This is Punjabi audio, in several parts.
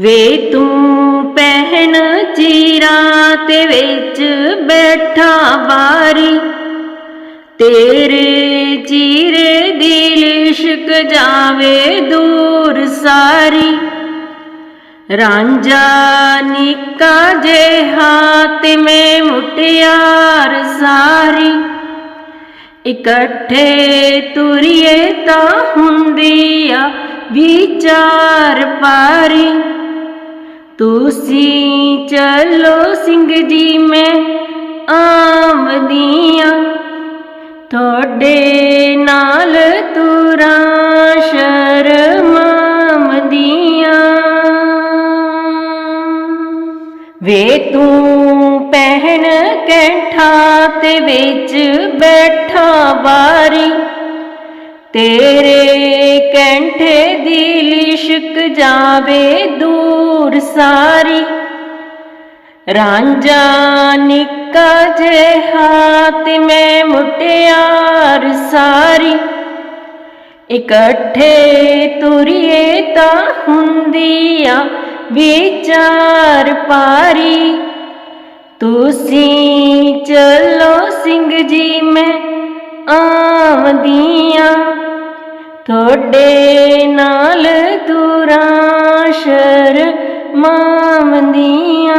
ਵੇ ਤੂੰ ਪਹਿਣ ਚੀਰਾਂ ਤੇ ਵਿੱਚ ਬੈਠਾ ਬਾਰੀ ਤੇਰੇ ਚੀਰੇ ਦੀ ਲਿਸ਼ਕ ਜਾਵੇ ਦੂਰ ਸਾਰੀ। ਰਾਂਝਾ ਨਿੱਕਾ ਜਿਹਾ ਤੇ ਮੈਂ ਮੁਟਿਆਰ ਸਾਰੀ। ਇਕੱਠੇ ਤੁਰੀਏ ਤਾਂ ਹੁੰਦੀ ਆ ਵਿਚਾਰ ਪਾਰੀ। ਤੁਸੀਂ ਚਲੋ ਸਿੰਘ ਜੀ, ਮੈਂ ਆਮਦੀਆਂ ਤੁਹਾਡੇ ਨਾਲ ਤੁਰਾਂ ਸ਼ਰਮਾਮਦੀਆਂ ਵੇ ਤੂੰ ਪਹਿਣ ਕੈਠਾ ਤੇ ਵਿੱਚ ਬੈਠਾ ਬਾਰੀ ਤੇਰੇ ਕੈਂਠੇ ਦੀ ਲਿਸ਼ਕ ਜਾਵੇ ਸਾਰੀ ਰਾਂਝਾ ਨਿੱਕਾ ਜਿਹਾ ਤੇ ਮੈਂ ਮੁਟਿਆਰ ਸਾਰੀ। ਇਕੱਠੇ ਤੁਰੀਏ ਤਾਂ ਹੁੰਦੀ ਆ ਵਿਚਾਰ ਪਾਰੀ। ਤੁਸੀਂ ਚਲੋ ਸਿੰਘ ਜੀ, ਮੈਂ ਆਵਦੀਆਂ ਤੁਹਾਡੇ ਨਾਲ ਤੁਰਾਂ ਸ਼ਰਮਾਮਦੀਆਂ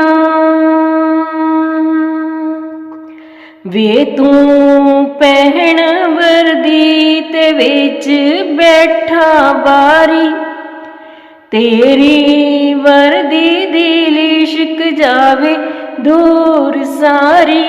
ਵੇ ਤੂੰ ਪਹਿਣ ਵਰਦੀ ਤੇ ਵਿੱਚ ਬੈਠਾ ਬਾਰੀ, ਤੇਰੀ ਵਰਦੀ ਦੀ ਲਿਸ਼ਕ ਜਾਵੇ ਦੂਰ ਸਾਰੀ।